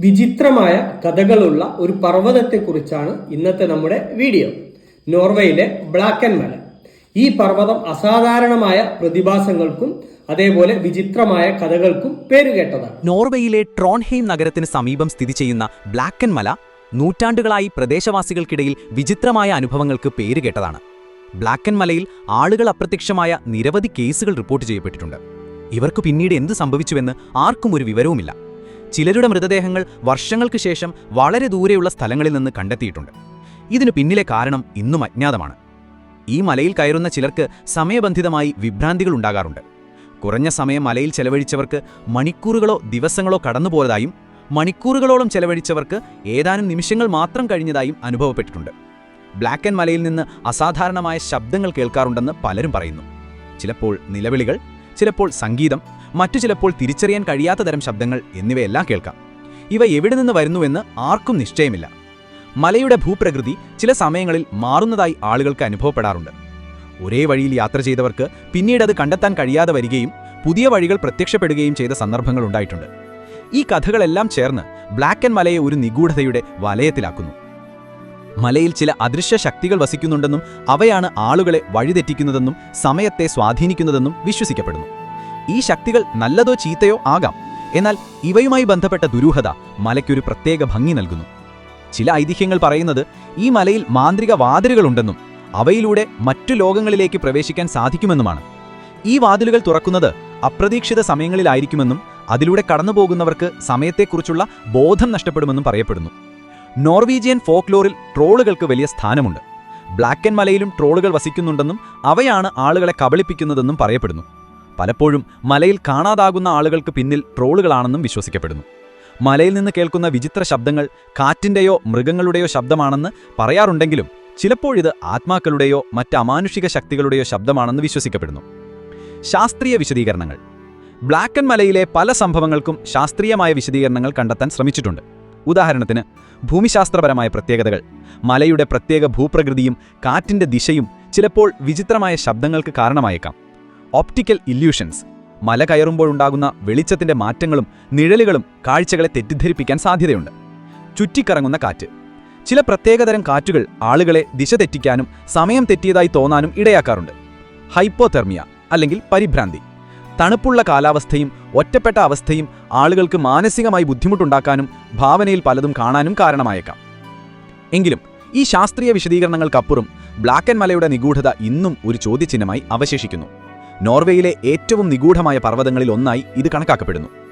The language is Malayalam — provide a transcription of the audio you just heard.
വിചിത്രമായ കഥകളുള്ള ഒരു പർവതത്തെക്കുറിച്ചാണ് ഇന്നത്തെ നമ്മുടെ വീഡിയോ. നോർവേയിലെ ബ്ലാക്കൻ മല ഈ പർവതം അസാധാരണമായ പ്രതിഭാസങ്ങൾക്കും അതേപോലെ വിചിത്രമായ കഥകൾക്കും പേരുകേട്ടതാണ്. നോർവേയിലെ ട്രോൺഹെയിം നഗരത്തിന് സമീപം സ്ഥിതി ചെയ്യുന്ന ബ്ലാക്കൻ മല നൂറ്റാണ്ടുകളായി പ്രദേശവാസികൾക്കിടയിൽ വിചിത്രമായ അനുഭവങ്ങൾക്ക് പേരുകേട്ടതാണ്. ബ്ലാക്കൻ മലയിൽ ആളുകൾ അപ്രത്യക്ഷമായ നിരവധി കേസുകൾ റിപ്പോർട്ട് ചെയ്യപ്പെട്ടിട്ടുണ്ട്. ഇവർക്ക് പിന്നീട് എന്ത് സംഭവിച്ചുവെന്ന് ആർക്കും ഒരു വിവരവുമില്ല. ചിലരുടെ മൃതദേഹങ്ങൾ വർഷങ്ങൾക്ക് ശേഷം വളരെ ദൂരെയുള്ള സ്ഥലങ്ങളിൽ നിന്ന് കണ്ടെത്തിയിട്ടുണ്ട്. ഇതിനു പിന്നിലെ കാരണം ഇന്നും അജ്ഞാതമാണ്. ഈ മലയിൽ കയറുന്ന ചിലർക്ക് സമയബന്ധിതമായി വിഭ്രാന്തികൾ ഉണ്ടാകാറുണ്ട്. കുറഞ്ഞ സമയം മലയിൽ ചെലവഴിച്ചവർക്ക് മണിക്കൂറുകളോ ദിവസങ്ങളോ കടന്നുപോയതായും മണിക്കൂറുകളോളം ചെലവഴിച്ചവർക്ക് ഏതാനും നിമിഷങ്ങൾ മാത്രം കഴിഞ്ഞതായും അനുഭവപ്പെട്ടിട്ടുണ്ട്. ബ്ലാക്ക് ആൻഡ് മലയിൽ നിന്ന് അസാധാരണമായ ശബ്ദങ്ങൾ കേൾക്കാറുണ്ടെന്ന് പലരും പറയുന്നു. ചിലപ്പോൾ നിലവിളികൾ ചിലപ്പോൾ സംഗീതം മറ്റു ചിലപ്പോൾ തിരിച്ചറിയാൻ കഴിയാത്ത തരം ശബ്ദങ്ങൾ എന്നിവയെല്ലാം കേൾക്കാം. ഇവ എവിടെ നിന്ന് വരുന്നുവെന്ന് ആർക്കും നിശ്ചയമില്ല. മലയുടെ ഭൂപ്രകൃതി ചില സമയങ്ങളിൽ മാറുന്നതായി ആളുകൾക്ക് അനുഭവപ്പെടാറുണ്ട്. ഒരേ വഴിയിൽ യാത്ര ചെയ്തവർക്ക് പിന്നീട് അത് കണ്ടെത്താൻ കഴിയാതെ വരികയും പുതിയ വഴികൾ പ്രത്യക്ഷപ്പെടുകയും ചെയ്ത സന്ദർഭങ്ങൾ ഉണ്ടായിട്ടുണ്ട്. ഈ കഥകളെല്ലാം ചേർന്ന് ബ്ലാക്ക് ആൻഡ് മലയെ ഒരു നിഗൂഢതയുടെ വലയത്തിലാക്കുന്നു. മലയിൽ ചില അദൃശ്യ ശക്തികൾ വസിക്കുന്നുണ്ടെന്നും അവയാണ് ആളുകളെ വഴിതെറ്റിക്കുന്നതെന്നും സമയത്തെ സ്വാധീനിക്കുന്നതെന്നും വിശ്വസിക്കപ്പെടുന്നു. ഈ ശക്തികൾ നല്ലതോ ചീത്തയോ ആകാം. എന്നാൽ ഇവയുമായി ബന്ധപ്പെട്ട ദുരൂഹത മലയ്ക്കൊരു പ്രത്യേക ഭംഗി നൽകുന്നു. ചില ഐതിഹ്യങ്ങൾ പറയുന്നത് ഈ മലയിൽ മാന്ത്രിക വാതിലുകളുണ്ടെന്നും അവയിലൂടെ മറ്റു ലോകങ്ങളിലേക്ക് പ്രവേശിക്കാൻ സാധിക്കുമെന്നുമാണ്. ഈ വാതിലുകൾ തുറക്കുന്നത് അപ്രതീക്ഷിത സമയങ്ങളിലായിരിക്കുമെന്നും അതിലൂടെ കടന്നുപോകുന്നവർക്ക് സമയത്തെക്കുറിച്ചുള്ള ബോധം നഷ്ടപ്പെടുമെന്നും പറയപ്പെടുന്നു. നോർവീജിയൻ ഫോക്ലോറിൽ ട്രോളുകൾക്ക് വലിയ സ്ഥാനമുണ്ട്. ബ്ലാക്കൻ മലയിലും ട്രോളുകൾ വസിക്കുന്നുണ്ടെന്നും അവയാണ് ആളുകളെ കബളിപ്പിക്കുന്നതെന്നും പറയപ്പെടുന്നു. പലപ്പോഴും മലയിൽ കാണാതാകുന്ന ആളുകൾക്ക് പിന്നിൽ ട്രോളുകളാണെന്നും വിശ്വസിക്കപ്പെടുന്നു. മലയിൽ നിന്ന് കേൾക്കുന്ന വിചിത്ര ശബ്ദങ്ങൾ കാറ്റിന്റെയോ മൃഗങ്ങളുടെയോ ശബ്ദമാണെന്ന് പറയാറുണ്ടെങ്കിലും ചിലപ്പോഴിത് ആത്മാക്കളുടെയോ മറ്റ് അമാനുഷിക ശക്തികളുടെയോ ശബ്ദമാണെന്ന് വിശ്വസിക്കപ്പെടുന്നു. ശാസ്ത്രീയ വിശദീകരണങ്ങൾ. ബ്ലാക്കൻ മലയിലെ പല സംഭവങ്ങൾക്കും ശാസ്ത്രീയമായ വിശദീകരണങ്ങൾ കണ്ടെത്താൻ ശ്രമിച്ചിട്ടുണ്ട്. ഉദാഹരണത്തിന് ഭൂമിശാസ്ത്രപരമായ പ്രത്യേകതകൾ മലയുടെ പ്രത്യേക ഭൂപ്രകൃതിയും കാറ്റിന്റെ ദിശയും ചിലപ്പോൾ വിചിത്രമായ ശബ്ദങ്ങൾക്ക് കാരണമായേക്കാം. ഓപ്റ്റിക്കൽ ഇല്യൂഷൻസ് മല കയറുമ്പോഴുണ്ടാകുന്ന വെളിച്ചത്തിന്റെ മാറ്റങ്ങളും നിഴലുകളും കാഴ്ചകളെ തെറ്റിദ്ധരിപ്പിക്കാൻ സാധ്യതയുണ്ട്. ചുറ്റിക്കറങ്ങുന്ന കാറ്റ്. ചില പ്രത്യേകതരം കാറ്റുകൾ ആളുകളെ ദിശ തെറ്റിക്കാനും സമയം തെറ്റിയതായി തോന്നാനും ഇടയാക്കാറുണ്ട്. ഹൈപ്പോതെർമിയ അല്ലെങ്കിൽ പരിഭ്രാന്തി. തണുപ്പുള്ള കാലാവസ്ഥയും ഒറ്റപ്പെട്ട അവസ്ഥയും ആളുകൾക്ക് മാനസികമായി ബുദ്ധിമുട്ടുണ്ടാക്കാനും ഭാവനയിൽ പലതും കാണാനും കാരണമായേക്കാം. എങ്കിലും ഈ ശാസ്ത്രീയ വിശദീകരണങ്ങൾക്കപ്പുറം ബ്ലാക്ക് ബ്ലാക്കൻ മലയുടെ നിഗൂഢത ഇന്നും ഒരു ചോദ്യചിഹ്നമായി അവശേഷിക്കുന്നു. നോർവേയിലെ ഏറ്റവും നിഗൂഢമായ പർവതങ്ങളിൽ ഒന്നായി ഇത് കണക്കാക്കപ്പെടുന്നു.